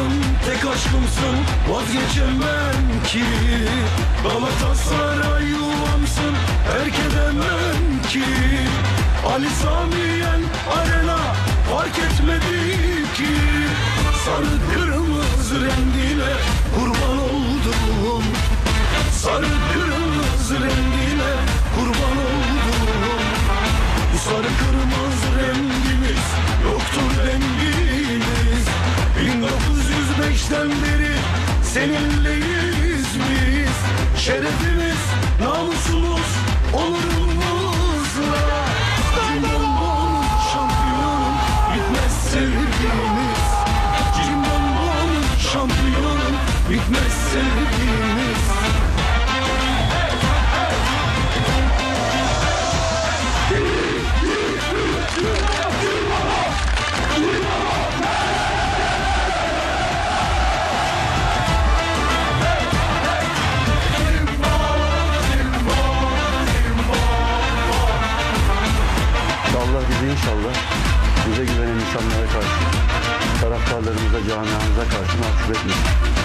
aşkımsın Tek aşkımsın vazgeçemem ki. Galatasaray yuvamsın Terk edemem ki. Ali Samiyen Arena fark etmedi ki. Sarı kırmızı rengine kurban oldum. Sarı kırmızı rengine kurban oldum. Bu sarı kırmızı rengimiz yoktur dengi 1905'ten beri seninleyiz biz Şerefimiz, namusumuz, onurumuzla. Cimbom şampiyonum bitmez sevgimiz Cimbom şampiyonum bitmez sevgimiz Bizi inşallah bize güvenen insanlara karşı, taraftarlarımıza, camiamıza karşı mahcup etmesin.